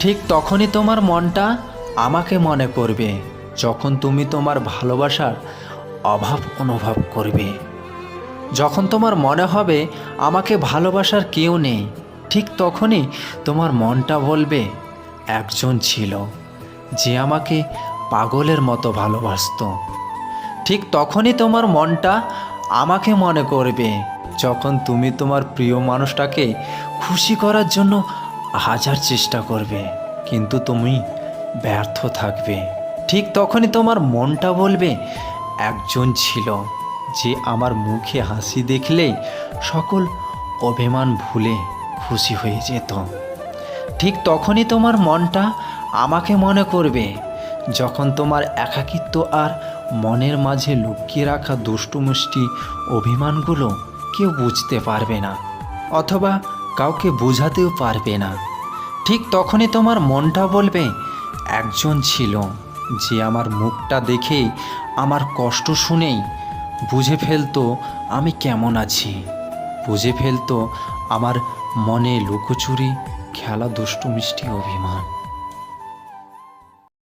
ঠিক তখনই তোমার মনটা আমাকে মনে করবে, যখন তুমি তোমার ভালোবাসার অভাব অনুভব করবে। যখন তোমার মনে হবে, আমাকে ভালোবাসার কেউ নেই, ঠিক তখনই তোমার মনটা বলবে, একজন ছিল, যে আমাকে পাগলের মতো ভালোবাসতো। ঠিক তখনই তোমার মনটা আমাকে মনে করবে, যখন তুমি তোমার প্রিয় মানুষটাকে খুশি করার জন্য হাজার চেষ্টা করবে, কিন্তু তুমি ব্যর্থ থাকবে। ঠিক তখনই তোমার মনটা বলবে, একজন ছিল যে আমার মুখে হাসি দেখলেই সকল অভিমান ভুলে খুশি হয়ে যেত। ঠিক তখনই তোমার মনটা আমাকে মনে করবে, যখন তোমার একাকিত্ব আর মনের মাঝে লুকিয়ে রাখা দুষ্টু মুষ্টি অভিমানগুলো কেউ বুঝতে পারবে না, অথবা কাউকে বোঝাতেও পারবে না। ঠিক তখনই তোমার মনটা বলবে, একজন ছিল যে আমার মুখটা দেখে, আমার কষ্ট শুনেই বুঝে ফেলতো আমি কেমন আছি। বুঝে ফেলতো আমার মনে লুকোচুরি, খেলা দুষ্টু মিষ্টি অভিমান।